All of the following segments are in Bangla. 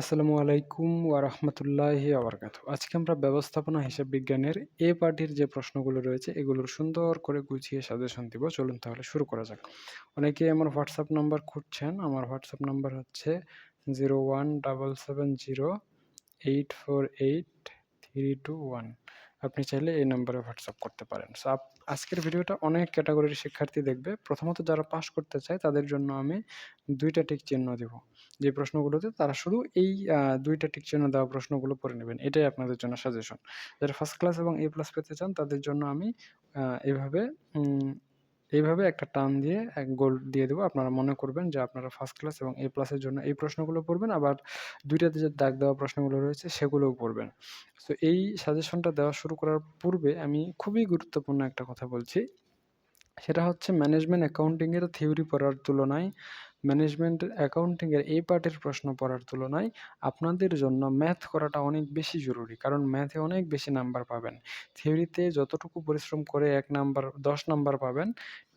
আসসালামু আলাইকুম ওয়া রাহমাতুল্লাহি ওয়া বারাকাতুহু। আজকে আমরা ব্যবস্থাপনা হিসাব বিজ্ঞানের এ পার্টির যে প্রশ্নগুলো রয়েছে, এগুলোর সুন্দর করে গুছিয়ে সাজেশন দিব। চলুন তাহলে শুরু করা যাক। অনেকে আমার হোয়াটসঅ্যাপ নাম্বার খুঁজছেন। আমার হোয়াটসঅ্যাপ নাম্বার হচ্ছে 01770848321 আপনি চাইলে এই নাম্বারে হোয়াটসঅ্যাপ করতে পারেন। সো আজকের ভিডিওটা অনেক ক্যাটাগরির শিক্ষার্থী দেখবে। প্রথমত যারা পাস করতে চায়, তাদের জন্য আমি দুইটা টিক চিহ্ন দেব যে প্রশ্নগুলোতে তারা শুধু এই দুইটা টিক চিহ্ন দেওয়া প্রশ্নগুলো পড়ে নেবেন। এটাই আপনাদের জন্য সাজেশন। যারা ফার্স্ট ক্লাস এবং এ প্লাস পেতে চান, তাদের জন্য আমি এভাবে এইভাবে একটা টান দিয়ে এক গোল দিয়ে দেবো। আপনারা মনে করবেন যে আপনারা ফার্স্ট ক্লাস এবং এ প্লাসের জন্য এই প্রশ্নগুলো পড়বেন। আবার দুইটাতে যে দাগ দেওয়া প্রশ্নগুলো রয়েছে সেগুলোও পড়বেন। তো এই সাজেশনটা দেওয়া শুরু করার পূর্বে আমি খুবই গুরুত্বপূর্ণ একটা কথা বলছি। সেটা হচ্ছে ম্যানেজমেন্ট অ্যাকাউন্টিংয়ের থিওরি পড়ার তুলনায় ম্যানেজমেন্ট অ্যাকাউন্টিং এর এই পার্টের প্রশ্ন পড়ার তুলনায় আপনাদের জন্য ম্যাথ করাটা অনেক বেশি জরুরি। কারণ ম্যাথে অনেক বেশি নাম্বার পাবেন। থিওরিতে যতটুকু পরিশ্রম করে এক নাম্বার ১০ নাম্বার পাবেন,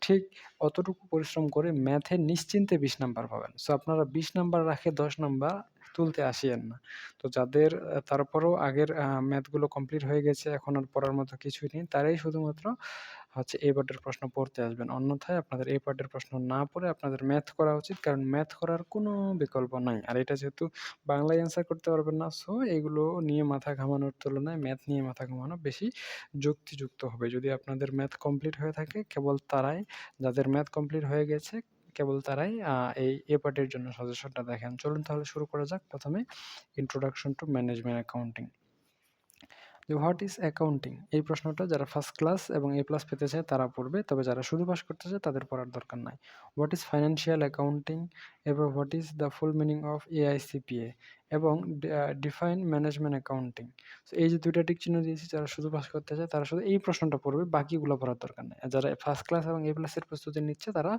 ঠিক অতটুকু পরিশ্রম করে ম্যাথে নিশ্চিন্তে ২০ নাম্বার পাবেন। সো আপনারা ২০ নাম্বার রাখে ১০ নাম্বার তুলতে আসিয়েন না। তো যাদের তারপরেও আগের ম্যাথগুলো কমপ্লিট হয়ে গেছে, এখন আর পড়ার মতো কিছুই নেই, তারাই শুধুমাত্র হচ্ছে এই পার্টের প্রশ্ন পড়তে আসবেন। অন্যথায় আপনাদের এই পার্টের প্রশ্ন না পড়ে আপনাদের ম্যাথ করা উচিত। কারণ ম্যাথ করার কোনো বিকল্প নাই। আর এটা যেহেতু বাংলায় অ্যান্সার করতে পারবেন না, সো এগুলো নিয়ে মাথা ঘামানোর তুলনায় ম্যাথ নিয়ে মাথা ঘামানো বেশি যুক্তিযুক্ত হবে। যদি আপনাদের ম্যাথ কমপ্লিট হয়ে থাকে কেবল তারাই, যাদের ম্যাথ কমপ্লিট হয়ে গেছে কেবল তারাই এই এ পার্টের জন্য সাজেশনটা দেখেন। চলুন তাহলে শুরু করা যাক। প্রথমে ইন্ট্রোডাকশন টু ম্যানেজমেন্ট অ্যাকাউন্টিং। যে হোয়াট ইজ অ্যাকাউন্টিং? এই প্রশ্নটা যারা ফার্স্ট ক্লাস এবং এ প্লাস পেতে চায় তারা পড়বে। তবে যারা শুধু পাস করতে চায় তাদের পড়ার দরকার নাই। What is financial accounting? এরপর what is the full meaning of AICPA? এবং ডিফাইন ম্যানেজমেন্ট অ্যাকাউন্টিং। সো এই যে দুইটা টিক চিহ্ন দিয়েছি যারা শুধু পাস করতে চায় তারা শুধু এই প্রশ্নটা পড়বে, বাকিগুলো পড়ার দরকার নেই যারা ফার্স্ট ক্লাস এবং এ প্লাসের প্রস্তুতি নিচ্ছে তারা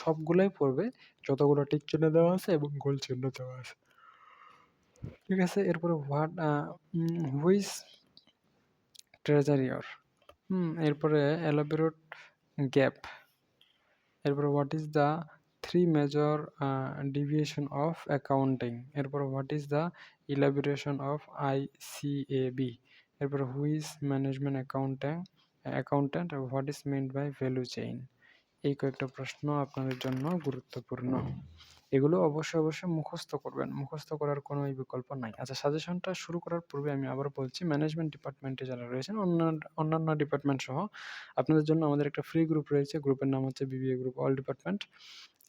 সবগুলোই পড়বে, যতগুলো টিক চিহ্ন দেওয়া আছে এবং গোল চিহ্ন দেওয়া আছে। ঠিক আছে? এরপরে হোয়াট হুইচ ট্রেজারিয়র হুম, এরপরে এলাবোরেট গ্যাপ। এরপরে what is the three major deviation of accounting? এরপরে what is the elaboration of I C ICAB? এরপরে who is management accounting accountant? What is meant by value chain? এই কয়েকটা প্রশ্ন আপনাদের জন্য গুরুত্বপূর্ণ। এগুলো অবশ্যই, অবশ্যই মুখস্থ করবেন। মুখস্থ করার কোনোই বিকল্প নাই। আচ্ছা সাজেশনটা শুরু করার পূর্বে আমি আবার বলছি ম্যানেজমেন্ট ডিপার্টমেন্টে যারা রয়েছেন অন্যান্য অন্যান্য ডিপার্টমেন্ট সহ আপনাদের জন্য আমাদের একটা ফ্রি গ্রুপ রয়েছে। গ্রুপের নাম হচ্ছে বিবিএ গ্রুপ অল ডিপার্টমেন্ট।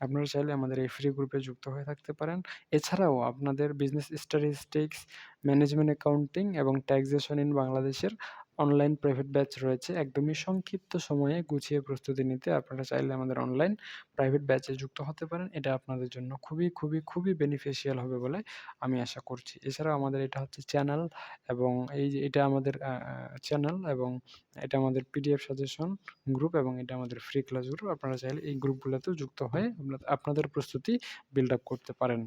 আপনারা চাইলে আমাদের এই ফ্রি গ্রুপে যুক্ত হয়ে থাকতে পারেন। এছাড়াও আপনাদের বিজনেস স্ট্যাটিস্টিক্স, ম্যানেজমেন্ট অ্যাকাউন্টিং এবং ট্যাক্সেশন ইন বাংলাদেশের অনলাইন প্রাইভেট ব্যাচ রয়েছে। একদমই সংক্ষিপ্ত সময়ে গুছিয়ে প্রস্তুতি নিতে আপনারা চাইলে আমাদের অনলাইন প্রাইভেট ব্যাচে যুক্ত হতে পারেন। এটা আপনাদের জন্য খুবই, খুবই, খুবই বেনিফিশিয়াল হবে বলে আমি আশা করছি। এছাড়াও আমাদের এটা হচ্ছে চ্যানেল এবং এই যে এটা আমাদের চ্যানেল এবং এটা আমাদের পিডিএফ সাজেশন গ্রুপ এবং এটা আমাদের ফ্রি ক্লাস গ্রুপ। আপনারা চাইলে এই গ্রুপগুলোতেও যুক্ত হয়ে আপনা আপনাদের প্রস্তুতি বিল্ড আপ করতে পারেন।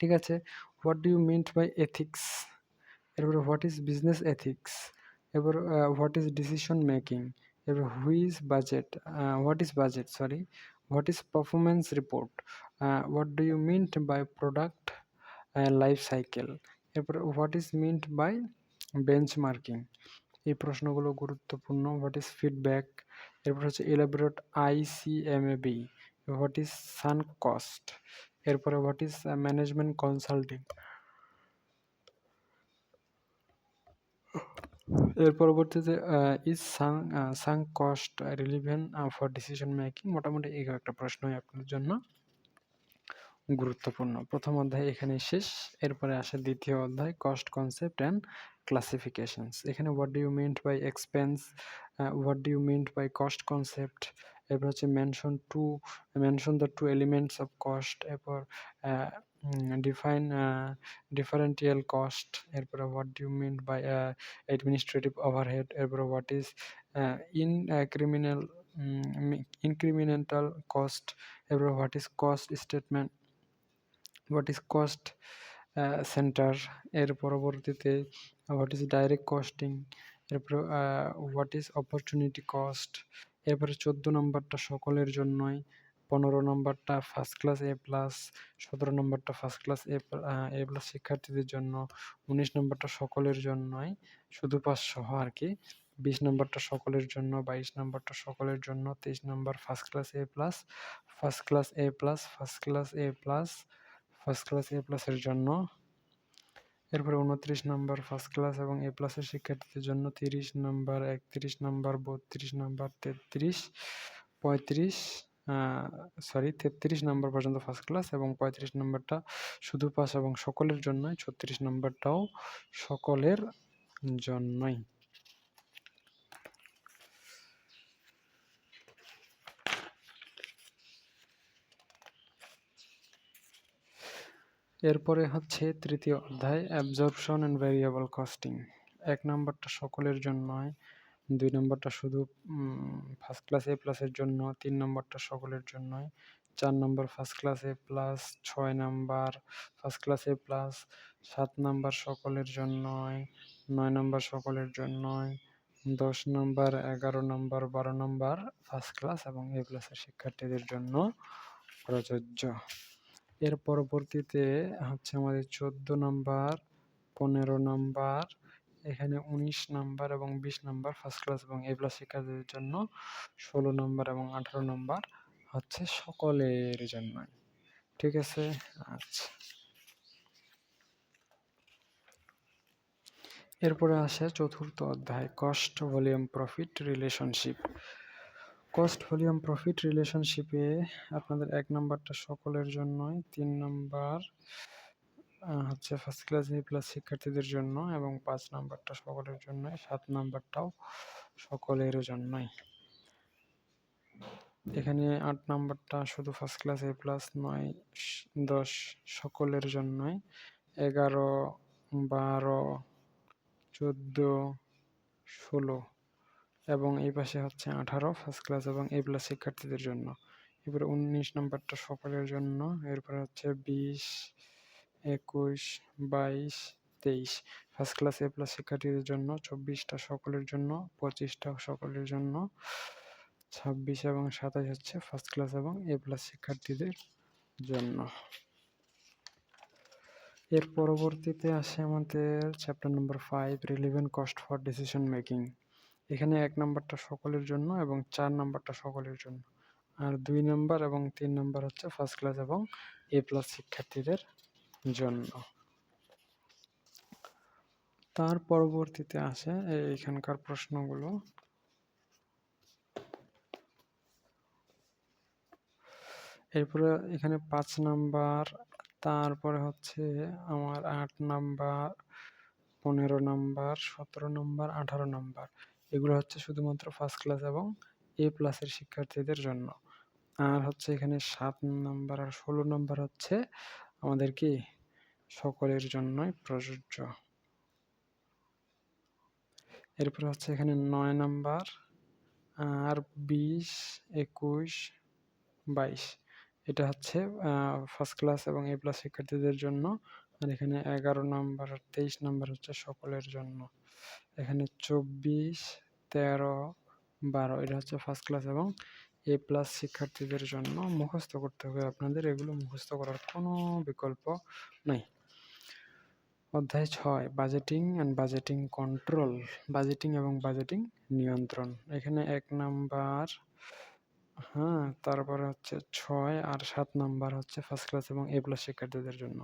ঠিক আছে? What do you meant by ethics? এরপরে হোয়াট ইজ বিজনেস এথিক্স? এরপর হোয়াট ইজ ডিসিশন মেকিং? এরপর who is budget? What is budget sorry? What is performance report? What do you meant by product life cycle? এরপরে what is meant by benchmarking? এই প্রশ্নগুলো গুরুত্বপূর্ণ। What is feedback? এরপর হচ্ছে elaborate ICMAB? What is sunk cost? এরপরে হোয়াট ইজ ম্যানেজমেন্ট কনসাল্টিং? এর পরবর্তীতে is sunk sunk cost relevant for decision making? মোটামুটি এই একটা প্রশ্নই আপনার জন্য গুরুত্বপূর্ণ। প্রথম অধ্যায় এখানে শেষ। এরপরে আসে দ্বিতীয় অধ্যায় কস্ট কনসেপ্ট অ্যান্ড ক্লাসিফিকেশনস। এখানে what do you meant by expense? What do you meant by cost concept? এরপর হচ্ছে mention two mention the two elements of cost. এরপর ডিফাইন আ ডিফারেন্টিয়াল কস্ট। এরপরে what do you meant by a administrative overhead? এরপরে what is a in a criminal um incremental cost? এরপরে is cost statement? What is cost a centre? এর পরবর্তীতে হোয়াট ইজ ডাইরেক্ট কস্টিং? এরপরে হোয়াট ইজ অপরচুনিটি কস্ট? এরপরে ১৪ নম্বরটা সকলের জন্যই পনেরো নম্বরটা ফার্স্ট ক্লাস এ প্লাস সতেরো নম্বরটা first class A A plus শিক্ষার্থীদের জন্য, উনিশ নম্বরটা সকলের জন্যই, শুধু পাস সহ আর কি বিশ নম্বরটা সকলের জন্য, বাইশ নম্বরটা সকলের জন্য, তেইশ নম্বর first class A plus first class A plus first class A plus first class A plus জন্য। এরপরে উনত্রিশ নম্বর ফার্স্ট ক্লাস এবং এ প্লাসের শিক্ষার্থীদের জন্য তিরিশ নম্বর, একত্রিশ নম্বর, বত্রিশ নম্বর, তেত্রিশ, পঁয়ত্রিশ সরি তেত্রিশ নম্বর পর্যন্ত ফার্স্ট ক্লাস এবং পঁয়ত্রিশ নম্বরটা শুধু পাস এবং সকলের জন্যই, ছত্রিশ নম্বরটাও সকলের জন্যই। এরপরে হচ্ছে তৃতীয় অধ্যায় অ্যাবজর্পশন অ্যান্ড ভ্যারিয়েবল কস্টিং এক নম্বরটা সকলের জন্যই দুই নম্বরটা শুধু ফার্স্ট ক্লাস এ প্লাসের জন্য, তিন নম্বরটা সকলের জন্যই। চার নম্বর ফার্স্ট ক্লাস এ প্লাস ছয় number first class A plus সাত নাম্বার সকলের জন্যই, নয় নম্বর সকলের জন্যই, দশ নম্বর, এগারো নম্বর, বারো নম্বর ফার্স্ট ক্লাস এবং এ প্লাসের শিক্ষার্থীদের জন্য প্রযোজ্য। এর পরবর্তীতে হচ্ছে আমাদের চোদ্দ নম্বর, পনেরো নাম্বার এখানে উনিশ নাম্বার এবং বিশ নাম্বার ফার্স্ট ক্লাস এবং এ প্লাস শিক্ষার্থীদের জন্য ষোলো নম্বর এবং আঠারো নম্বর হচ্ছে সকলের জন্য ঠিক আছে? আচ্ছা। এরপরে আসে চতুর্থ অধ্যায় cost volume profit relationship cost volume profit রিলেশনশিপে আপনাদের এক নাম্বারটা সকলের জন্যই, তিন নাম্বার হচ্ছে ফার্স্ট ক্লাস এ প্লাস শিক্ষার্থীদের জন্য এবং পাঁচ নাম্বারটা সকলের জন্য সাত নাম্বারটাও সকলের জন্যই। এখানে আট নাম্বারটা শুধু ফার্স্ট ক্লাস এ প্লাস নয়, দশ সকলের জন্যই। এগারো, বারো, চোদ্দ, ষোলো এবং এই পাশে হচ্ছে আঠারো ফার্স্ট ক্লাস এবং এ প্লাস শিক্ষার্থীদের জন্য। এরপরে উনিশ নাম্বারটা সকলের জন্য, এরপরে হচ্ছে বিশ একুশ, বাইশ, তেইশ। ফার্স্ট ক্লাস এ প্লাস শিক্ষার্থীদের জন্য চব্বিশটা সকলের জন্য, পঁচিশটা সকলের জন্য, ছাব্বিশ এবং সাতাশ হচ্ছে ফার্স্ট ক্লাস এবং এ প্লাস শিক্ষার্থীদের জন্য। এর পরবর্তীতে আসে আমাদের chapter number five relevant cost for decision making এখানে এক নম্বরটা সকলের জন্য এবং চার নম্বরটা সকলের জন্য। আর দুই নম্বর এবং তিন নম্বর হচ্ছে ফার্স্ট ক্লাস এবং এ প্লাস শিক্ষার্থীদের জন্য। তার পরবর্তীতে আসে এইখানকার প্রশ্নগুলো। এরপরে এখানে পাঁচ নাম্বার, তারপরে হচ্ছে আমার আট নাম্বার, পনেরো নাম্বার, সতেরো নাম্বার, আঠারো নাম্বার। এগুলো হচ্ছে শুধুমাত্র ফার্স্ট ক্লাস এবং এ প্লাসের শিক্ষার্থীদের জন্য। আর হচ্ছে এখানে সাত নাম্বার আর ষোলো নাম্বার হচ্ছে আমাদের কি সকলের জন্যই প্রযোজ্য। এরপরে হচ্ছে এখানে নয় নাম্বার, আর বিশ, একুশ, বাইশ। এটা হচ্ছে ফার্স্ট ক্লাস এবং এ প্লাস শিক্ষার্থীদের জন্য। আর এখানে এগারো নাম্বার আর তেইশ নাম্বার হচ্ছে সকলের জন্য। এখানে চব্বিশ, তেরো, বারো, এটা হচ্ছে ফার্স্ট ক্লাস এবং এ প্লাস শিক্ষার্থীদের জন্য মুখস্থ করতে হবে আপনাদের। এগুলো মুখস্থ করার কোনো বিকল্প নাই। অধ্যায় ছয় budgeting and budgeting control budgeting এবং বাজেটিং নিয়ন্ত্রণ। এখানে এক নাম্বার হ্যাঁ তারপরে হচ্ছে ছয় আর সাত নাম্বার হচ্ছে ফার্স্ট ক্লাস এবং এ প্লাস শিক্ষার্থীদের জন্য।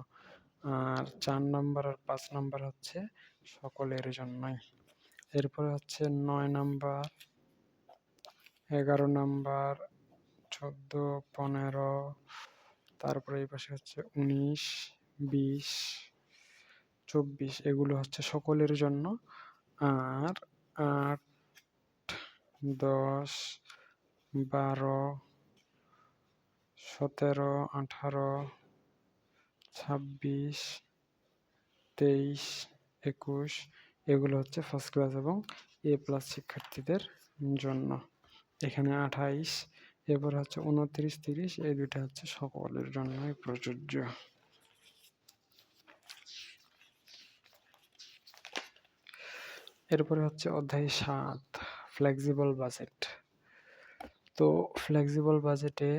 আর চার নাম্বার আর পাঁচ নাম্বার হচ্ছে সকলের জন্যই। এরপরে হচ্ছে নয় নাম্বার এগারো নাম্বার, চোদ্দ, পনেরো, তারপরে এই পাশে হচ্ছে উনিশ, বিশ, চব্বিশ, এগুলো হচ্ছে সকলের জন্য। আর আট, দশ, বারো, সতেরো, আঠারো, ছাব্বিশ, তেইশ, একুশ, এগুলো হচ্ছে ফার্স্ট ক্লাস এবং এ প্লাস শিক্ষার্থীদের জন্য। এখানে আঠাইশ, এরপর হচ্ছে উনত্রিশ, তিরিশ, এই দুইটা হচ্ছে সকলের জন্যই প্রযোজ্য। এরপরে হচ্ছে অধ্যায় সাত ফ্লেক্সিবল বাজেট তো ফ্লেক্সিবল বাজেটে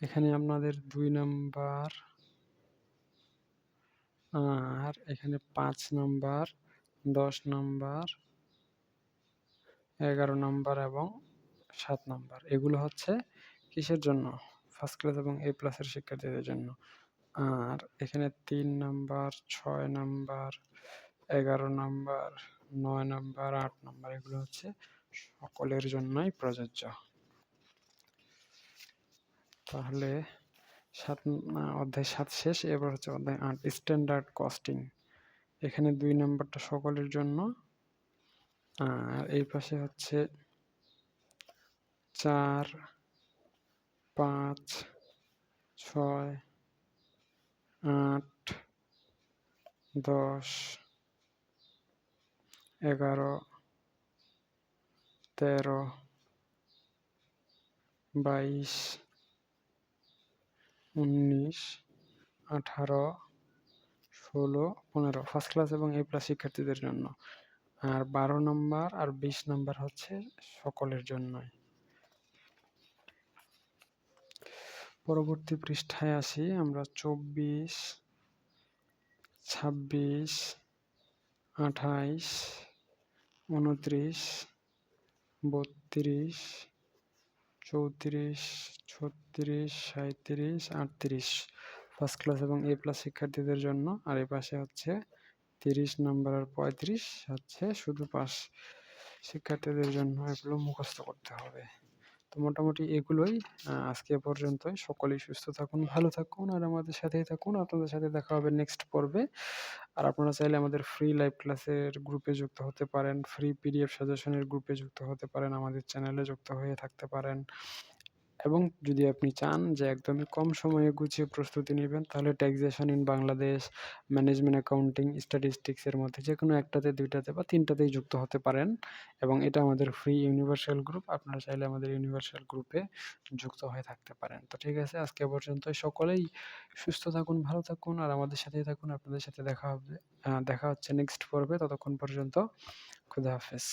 এখানে আপনাদের দুই নাম্বার, আর এখানে পাঁচ নাম্বার, দশ নাম্বার এগারো নাম্বার এবং সাত নাম্বার। এগুলো হচ্ছে কিসের জন্য? ফার্স্ট ক্লাস এবং এ প্লাসের শিক্ষার্থীদের জন্য। আর এখানে তিন নাম্বার, ছয় নাম্বার, এগারো নাম্বার, নয় নাম্বার, আট নাম্বার, এগুলো হচ্ছে সকলের জন্যই প্রযোজ্য। তাহলে সাত, অধ্যায় সাত শেষ, এবার হচ্ছে অধ্যায় আট স্ট্যান্ডার্ড কস্টিং এখানে দুই নাম্বারটা সকলের জন্য আর এই পাশে হচ্ছে চার, পাঁচ, ছয়, আট, দশ, এগারো, তেরো, বাইশ, উনিশ, আঠারো, ষোলো, পনেরো। ফার্স্ট ক্লাস এবং এ প্লাস শিক্ষার্থীদের জন্য। আর বারো নম্বর আর বিশ নম্বর হচ্ছে সকলের জন্যই। পরবর্তী পৃষ্ঠায় আসি, আমরা চব্বিশ, ছাব্বিশ, আঠাইশ, উনত্রিশ, বত্রিশ, চৌত্রিশ, ছত্রিশ সাঁত্রিশ আটত্রিশ। ফার্স্ট ক্লাস এবং এ প্লাস শিক্ষার্থীদের জন্য আর এ পাশে হচ্ছে তিরিশ নাম্বার আর পঁয়ত্রিশ হচ্ছে শুধু পাস শিক্ষার্থীদের জন্য এগুলো মুখস্থ করতে হবে। তো মোটামুটি এগুলোই আজকে পর্যন্তই। সকলেই সুস্থ থাকুন, ভালো থাকুন আর আমাদের সাথেই থাকুন। আপনাদের সাথে দেখা হবে নেক্সট পর্বে। আর আপনারা চাইলে আমাদের ফ্রি লাইভ ক্লাসের গ্রুপে যুক্ত হতে পারেন। ফ্রি পিডিএফ সাজেশনের গ্রুপে যুক্ত হতে পারেন। আমাদের চ্যানেলে যুক্ত হয়ে থাকতে পারেন। এবং যদি আপনি চান যে একদমই কম সময়ে গুছিয়ে প্রস্তুতি নেবেন, তাহলে taxation in Bangladesh management accounting স্ট্যাটিস্টিক্সের মধ্যে যে কোনো একটাতে, দুইটাতে বা তিনটাতেই যুক্ত হতে পারেন এবং এটা আমাদের ফ্রি ইউনিভার্সাল গ্রুপ আপনারা চাইলে আমাদের ইউনিভার্সাল গ্রুপে যুক্ত হয়ে থাকতে পারেন। তো ঠিক আছে, আজকে পর্যন্ত সকলেই সুস্থ থাকুন, ভালো থাকুন আর আমাদের সাথেই থাকুন। আপনাদের সাথে দেখা হবে দেখা হচ্ছে নেক্সট পর্বে। ততক্ষণ পর্যন্ত, খুদা হাফেজ।